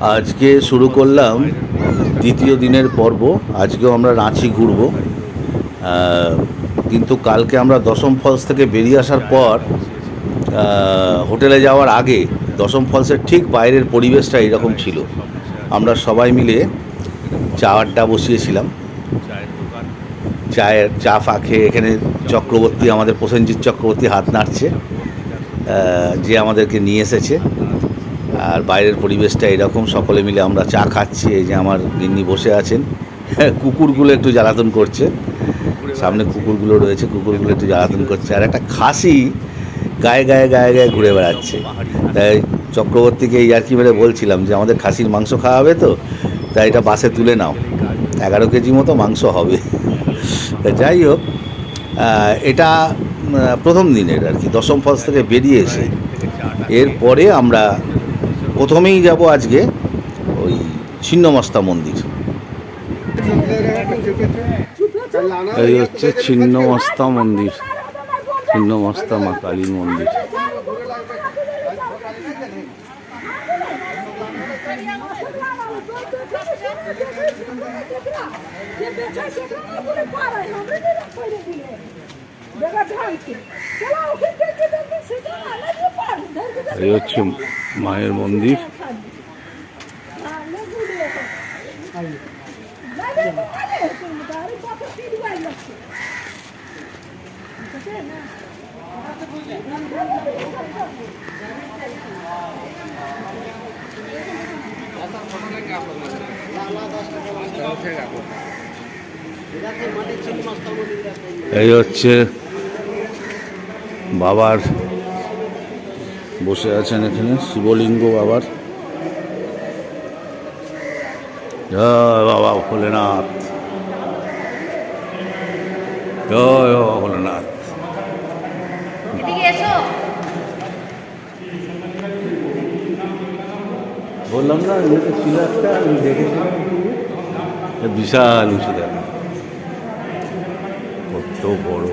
আজকে শুরু করলাম দ্বিতীয় দিনের পর্ব। আজকেও আমরা রাঁচি ঘুরব। কিন্তু কালকে আমরা দশম ফলস থেকে বেরিয়ে আসার পর হোটেলে যাওয়ার আগে দশম ফলসের ঠিক বাইরের পরিবেশটা এরকম ছিল। আমরা সবাই মিলে চা আড্ডা বসিয়েছিলাম। চায়ের, চা ফা খেয়ে এখানে চক্রবর্তী, আমাদের প্রসেনজিৎ চক্রবর্তী হাত নাড়ছে যে আমাদেরকে নিয়ে এসেছে। আর বাইরের পরিবেশটা এরকম, সকলে মিলে আমরা চা খাচ্ছি, এই যে আমার গিন্নি বসে আছেন। কুকুরগুলো একটু জ্বালাতন করছে। সামনে কুকুরগুলো রয়েছে, কুকুরগুলো একটু জ্বালাতন করছে। আর একটা খাসি গায়ে গায়ে গায়ে গায়ে ঘুরে বেড়াচ্ছে। তাই চক্রবর্তীকে এই আর কি মেরে বলছিলাম যে, আমাদের খাসির মাংস খাওয়া হবে তো? তাই এটা বাসে তুলে নাও। এগারো কেজি মতো মাংস হবে। যাই হোক এটা প্রথম দিনের আর কি, দশম ফলস থেকে বেরিয়ে এসে। এরপরে আমরা প্রথমেই যাব আজকে ওই ছিন্নমস্তা মন্দির। এই হচ্ছে ছিন্নমস্তা মন্দির ছিন্নমস্তা মা কালীর মন্দির। এই হচ্ছে মায়ের মন্দির এই হচ্ছে বাবার বসে আছেন এখানে শিবলিঙ্গ বাবার। জয় বাবা ভোলেনাথ। জয় বাবা ভোলেনাথ। বললাম না এমনিতে ছিল একটা আমি দেখেছিলাম বিশাল উঁচু দেখা। কত বড়।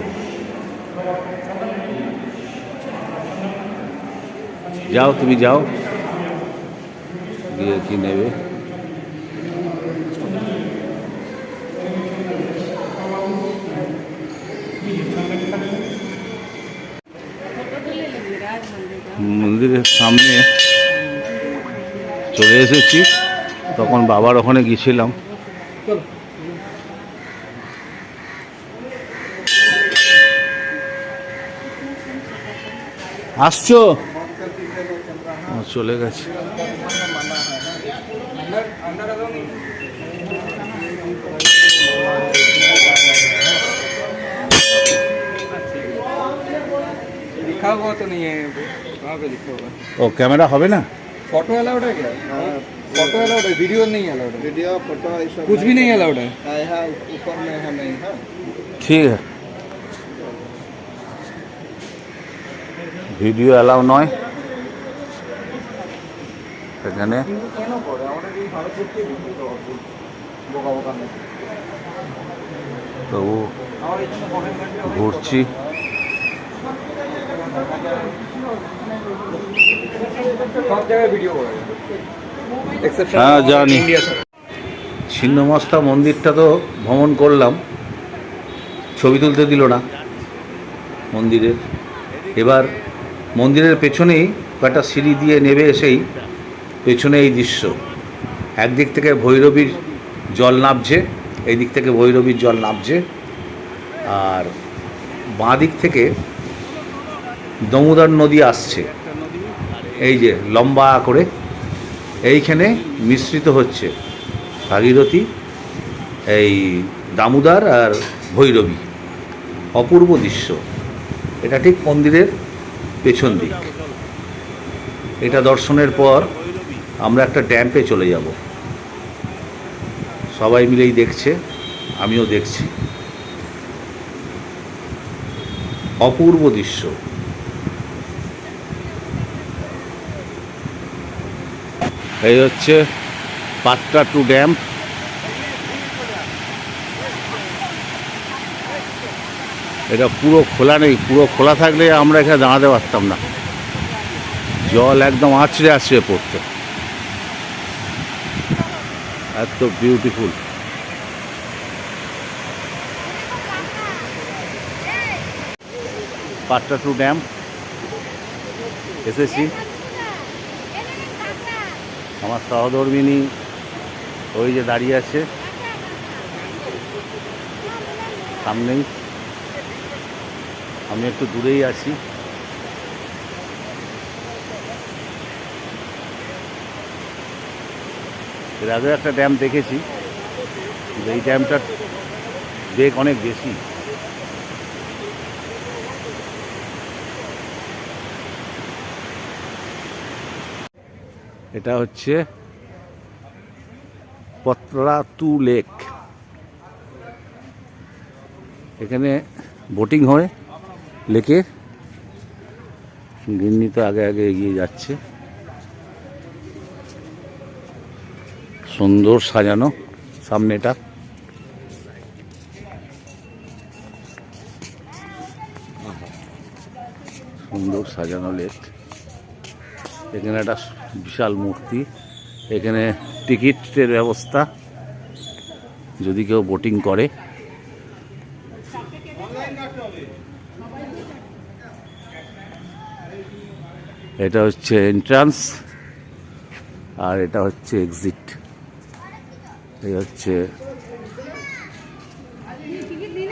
যাও, তুমি যাও। গিয়ে কি নেবে? মন্দিরের সামনে চলে এসেছি। তখন বাবার ওখানে গিয়েছিলাম। আসছো? চলে গেছে लिखा हुआ तो नहीं है कहाँ पे लिखा हुआ है ও ক্যামেরা হবে না फोटो अलाउड है क्या फोटो अलाउड है वीडियो नहीं अलाउड है वीडियो फोटो ये सब कुछ भी नहीं अलाउड है है है ऊपर में है नहीं है ঠিক আছে ভিডিও অ্যালাউ নয় এখানে। তবু ঘুরছি। হ্যাঁ জানি। ছিন্নমস্তা মন্দিরটা তো ভ্রমণ করলাম। ছবি তুলতে দিল না মন্দিরের। এবার মন্দিরের পেছনেই কয়েকটা সিঁড়ি দিয়ে নেবে এসেই পেছনে এই দৃশ্য। একদিক থেকে ভৈরবীর জল নামছে এই দিক থেকে ভৈরবীর জল নামছে। আর বাঁ দিক থেকে দমোদর নদী আসছে। এই যে লম্বা করে, এইখানে মিশ্রিত হচ্ছে ভাগীরথী, এই দামোদর আর ভৈরবী। অপূর্ব দৃশ্য। এটা ঠিক মন্দিরের পেছন দিক। এটা দর্শনের পর আমরা একটা ড্যাম্পে চলে যাব। সবাই মিলেই দেখছে, আমিও দেখছি। অপূর্ব দৃশ্য। এই হচ্ছে পাট্টা টু ড্যাম। এটা পুরো খোলা নেই, পুরো খোলা থাকলে আমরা এখানে দাঁড়াতে পারতাম না। জল একদম আছড়ে আছড়ে পড়তো। এত বিউটিফুল পাটটা টু ড্যাম। এসেছি। আমার সহধর্মিনী ওই যে দাঁড়িয়ে আছে। সামনেই। আমি একটু দূরেই আছি। এর আগেও একটা ড্যাম দেখেছি এই ড্যামটার বেগ অনেক বেশি। এটা হচ্ছে পত্রাতু লেক। এখানে বোটিং হয় লেকে গিন্নি তো আগে আগে এগিয়ে যাচ্ছে। সুন্দর সাজানো সামনেটা। সুন্দর সাজানো লেক। এখানে একটা বিশাল মূর্তি। এখানে টিকিটের ব্যবস্থা। যদি কেউ বোটিং করে। এটা হচ্ছে এন্ট্রান্স আর এটা হচ্ছে এক্সিট এই হচ্ছে।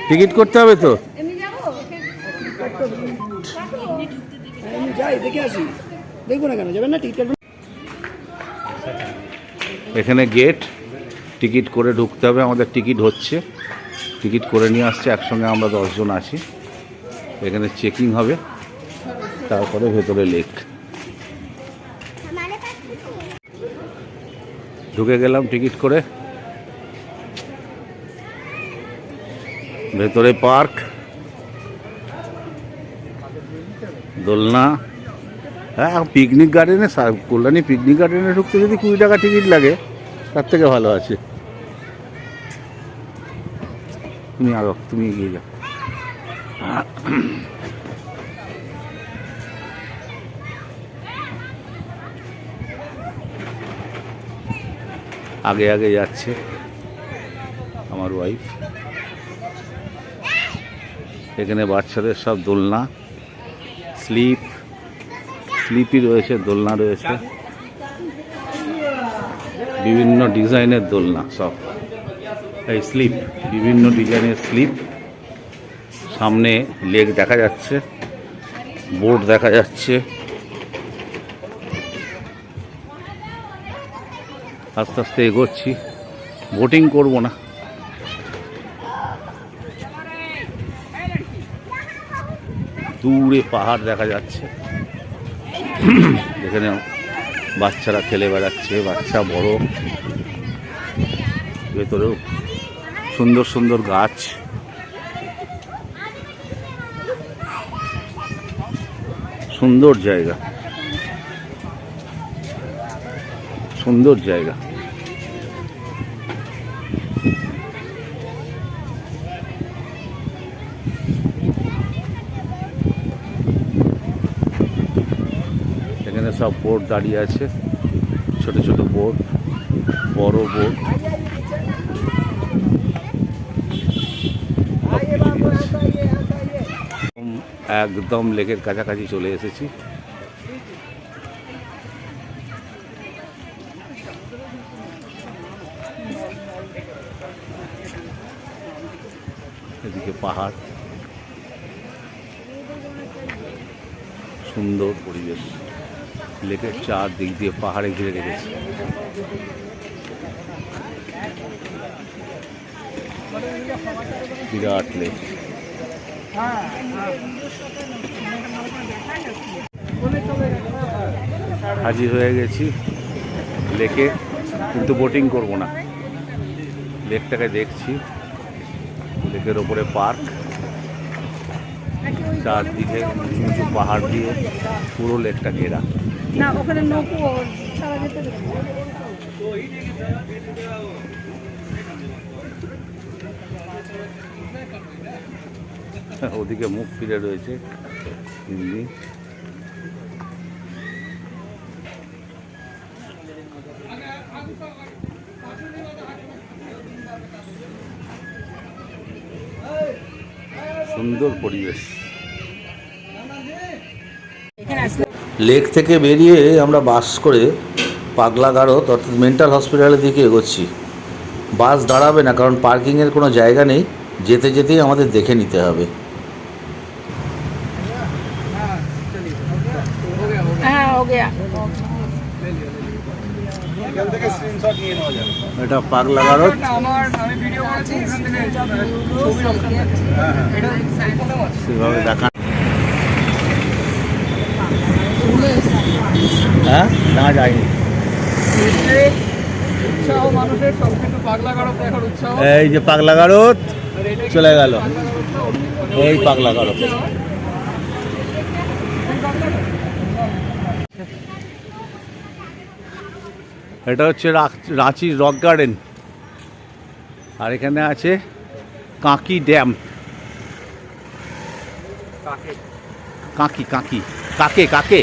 টিকিট করতে হবে তো? এখানে গেট টিকিট করে ঢুকতে হবে। আমাদের টিকিট হচ্ছে। টিকিট করে নিয়ে আসছে একসঙ্গে আমরা দশজন আছি। এখানে চেকিং হবে তারপরে ভেতরে লেক। ঢুকে গেলাম টিকিট করে। ভেতরে পার্ক, দোলনা। হ্যাঁ পিকনিক গার্ডেনে কল্যাণী পিকনিক গার্ডেনে ঢুকতে যদি কুড়ি টাকা টিকিট লাগে, তার থেকে ভালো আছে। তুমি আরও, তুমি এগিয়ে যাও। আগে আগে যাচ্ছে আমার ওয়াইফ এখানে বাচ্চাদের সব দোলনা, স্লিপ, স্লিপই রয়েছে, দোলনা রয়েছে। বিভিন্ন ডিজাইনের দোলনা সব। এই স্লিপ, বিভিন্ন ডিজাইনের স্লিপ। সামনে লেক দেখা যাচ্ছে বোর্ড দেখা যাচ্ছে। আস্তে আস্তে এগোচ্ছি। বোটিং করব না। দূরে পাহাড় দেখা যাচ্ছে। এখানে বাচ্চারা খেলে বেড়াচ্ছে, বাচ্চা বড়। ভেতরেও সুন্দর সুন্দর গাছ। সুন্দর জায়গা। সুন্দর জায়গা এখানে সব বোট দাঁড়িয়ে আছে, ছোট ছোট বোট বড় বোট একদম লেকের কাছাকাছি চলে এসেছি। এদিকে পাহাড় সুন্দর পরিবেশ লেকের চারদিক দিয়ে পাহাড়ে ঘিরে রেখেছে। বিরাট লেক। হাজির হয়ে গেছি লেকে, কিন্তু বোটিং করব না। লেকটাকে দেখছি। লেকের ওপরে পার্ক। চারদিকে উঁচু উঁচু পাহাড় দিয়ে পুরো লেকটা ঘেরা। না ওখানে নৌকো সারা যেতে ওদিকে মুখ ফিরে রয়েছে হিন্দি। সুন্দর পরিবেশ। লেক থেকে বেরিয়ে আমরা বাস করে পাগলা গারত অর্থাৎ মেন্টাল হসপিটালের দিকে এগোচ্ছি। বাস দাঁড়াবে না কারণ পার্কিংয়ের কোনো জায়গা নেই। যেতে যেতেই আমাদের দেখে নিতে হবে। এটা পাগলা দেখা হ্যাঁ? না যায়নি। পাগলা এই যে এটা কি চলে গেল। এই পাগলা পাগলাগারদ এটা হচ্ছে রাঁচির রক গার্ডেন। আর এখানে আছে কাঁকি ড্যাম। কাকে কাঁকি। কাঁকি কাকে?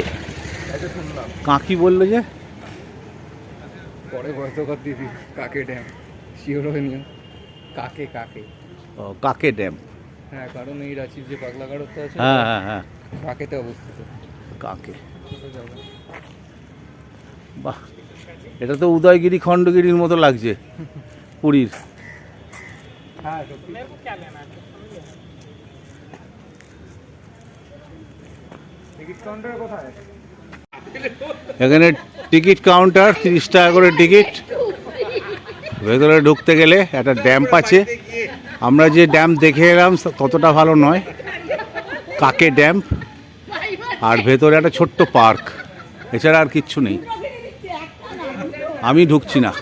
কাকে এটা শুনলাম কাঁকি বলল যে? পরে ভয়েস ওভার দিবি কাকে ড্যাম শিওর হয়ে নিও কাকে কাকে? ও, কাকে ড্যাম হ্যাঁ কারণ এই রাঁচির যে পাগলা গড়টা আছে হ্যাঁ হ্যাঁ হ্যাঁ। কাকেতে অবস্থিত। কাকে? বাহ এটা তো উদয়গিরি খণ্ডগিরির মতো লাগছে পুরীর। হ্যাঁ টিকিট কাউন্টার কোথায়? এখানে টিকিট কাউন্টার তিরিশ টাকা করে টিকিট। ভেতরে ঢুকতে গেলে একটা ড্যাম্প আছে। আমরা যে ড্যাম দেখে এলাম ততটা ভালো নয়। কাকে ড্যাম্প আর ভেতরে একটা ছোট্ট পার্ক। এছাড়া আর কিচ্ছু নেই। আমি ঢুকছি না।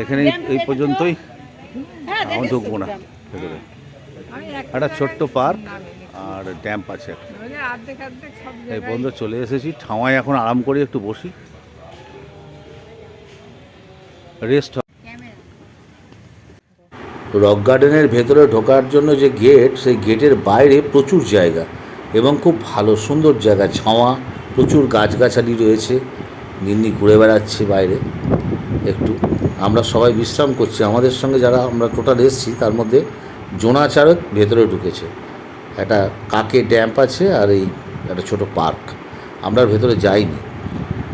এখানে এই পর্যন্তই। আমি ঢুকবো না ভেতরে। একটা ছোট্ট পার্ক আর ড্যাম্প আছে অর্ধেক সব এই পর্যন্ত চলে এসেছি ঠাওয়ায় এখন আরাম করে একটু বসি। রেস্ট রক গার্ডেনের ভেতরে ঢোকার জন্য যে গেট সেই গেটের বাইরে প্রচুর জায়গা এবং খুব ভালো সুন্দর জায়গা ছাওয়া প্রচুর গাছগাছালি রয়েছে। নিন্নি ঘুরে বেড়াচ্ছে বাইরে একটু। আমরা সবাই বিশ্রাম করছি। আমাদের সঙ্গে যারা আমরা টোটাল এসেছি তার মধ্যে জোনাচারক ভেতরে ঢুকেছে। একটা কাকে ড্যাম্প আছে আর এই একটা ছোট পার্ক। আমরা ভেতরে যাইনি।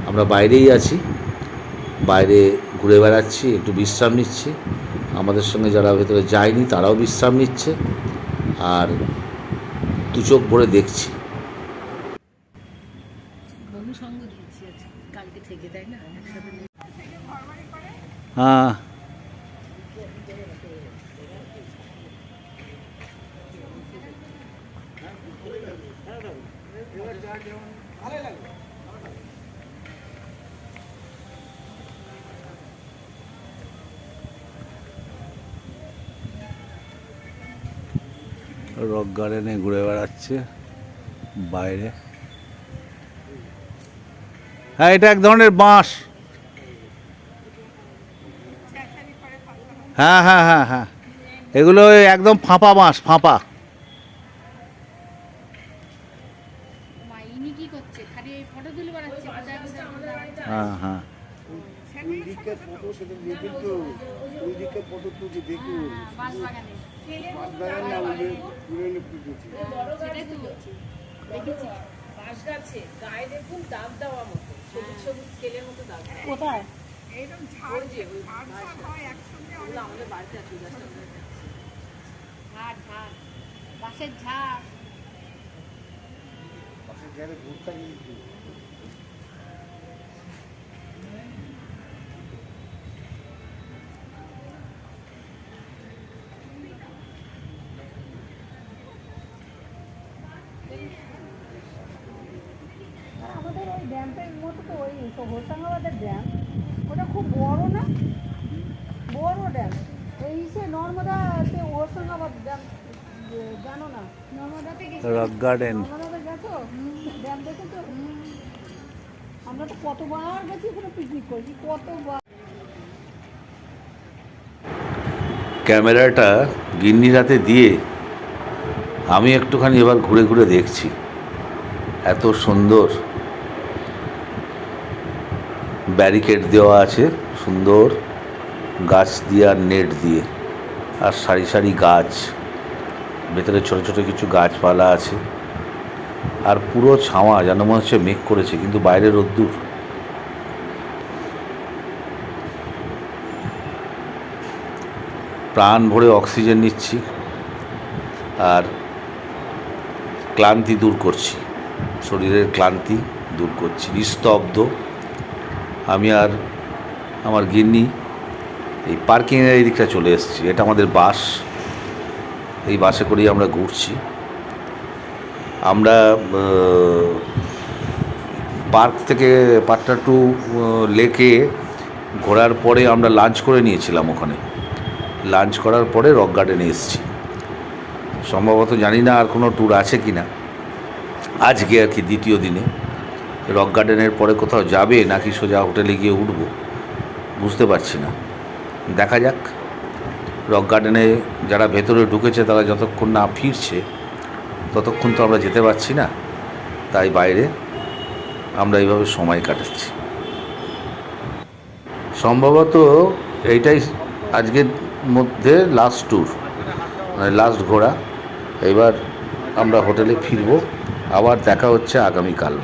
আমরা বাইরেই আছি। বাইরে ঘুরে বেড়াচ্ছি একটু বিশ্রাম নিচ্ছি। আমাদের সঙ্গে যারা ভেতরে যায়নি তারাও বিশ্রাম নিচ্ছে আর দু চোখ ভরে দেখছি। বহু সঙ্গ দিয়েছি আজকে। কালকে থেকে তাই না একসাথে নিয়ে- হ্যাঁ রক গার্ডেনে ঘুরে বেড়াচ্ছে বাইরে। হ্যাঁ এটা এক ধরনের বাঁশ। হ্যাঁ হ্যাঁ হ্যাঁ হ্যাঁ। এগুলো ওই একদম ফাঁপা বাঁশ ফাঁপা। হ্যাঁ হ্যাঁ। দুই দিকের ফটো সেটা দেখুন তো দুই ফটো তুলি দেখুন দেখেছি বাঁশ গাছে গায়ে দেখুন দাগ দেওয়া মতো সবুজ সবুজ স্কেলের মতো দাগ। কোথায় যে ওই গাছটা। ওগুলো আমাদের বাড়িতে আছে ঝাড় ঝাড় বাঁশের ঝাড় পাশে গেলে ঘুরতে ড্যাম্পের মতো তো ওই হোসাঙ্গাবাদের ড্যাম ওটা খুব বড় না? বড় ড্যাম এই সে নর্মদা সে হোসাঙ্গাবাদ ড্যাম জানো না? নর্মদাতে রক গার্ডেন নর্মদাতে গেছো? ড্যাম দেখেছ আমরা তো কতবার গেছি ওখানে পিকনিক করেছি কতবার। ক্যামেরাটা গিন্নির হাতে দিয়ে আমি একটুখানি এবার ঘুরে ঘুরে দেখছি। এত সুন্দর। ব্যারিকেড দেওয়া আছে সুন্দর গাছ দিয়ে আর নেট দিয়ে। আর সারি সারি গাছ, ভেতরে ছোট ছোট কিছু গাছপালা আছে। আর পুরো ছাওয়া যেন মনে হচ্ছে মেঘ করেছে, কিন্তু বাইরে রোদ্দুর। প্রাণ ভরে অক্সিজেন নিচ্ছি আর ক্লান্তি দূর করছি। শরীরের ক্লান্তি দূর করছি, নিস্তব্ধ। আমি আর আমার গিন্নি এই পার্কিংয়ের এই দিকটা চলে এসেছি। এটা আমাদের বাস। এই বাসে করেই আমরা ঘুরছি। আমরা পার্ক থেকে পাট্টা টু লেকে ঘোরার পরে আমরা লাঞ্চ করে নিয়েছিলাম ওখানে। লাঞ্চ করার পরে রক গার্ডেনে এসেছি। সম্ভবত জানি না আর কোনো ট্যুর আছে কি না আজকে আর কি দ্বিতীয় দিনে। রক গার্ডেনের পরে কোথাও যাবে নাকি সোজা হোটেলে গিয়ে উঠবো? বুঝতে পারছি না। দেখা যাক। রক গার্ডেনে যারা ভেতরে ঢুকেছে তারা যতক্ষণ না ফিরছে, ততক্ষণ তো আমরা যেতে পারছি না। তাই বাইরে আমরা এইভাবে সময় কাটাচ্ছি। সম্ভবত এইটাই আজকের মধ্যে লাস্ট ট্যুর মানে লাস্ট ঘোরা। এবার আমরা হোটেলে ফিরবো। আবার দেখা হচ্ছে আগামীকাল।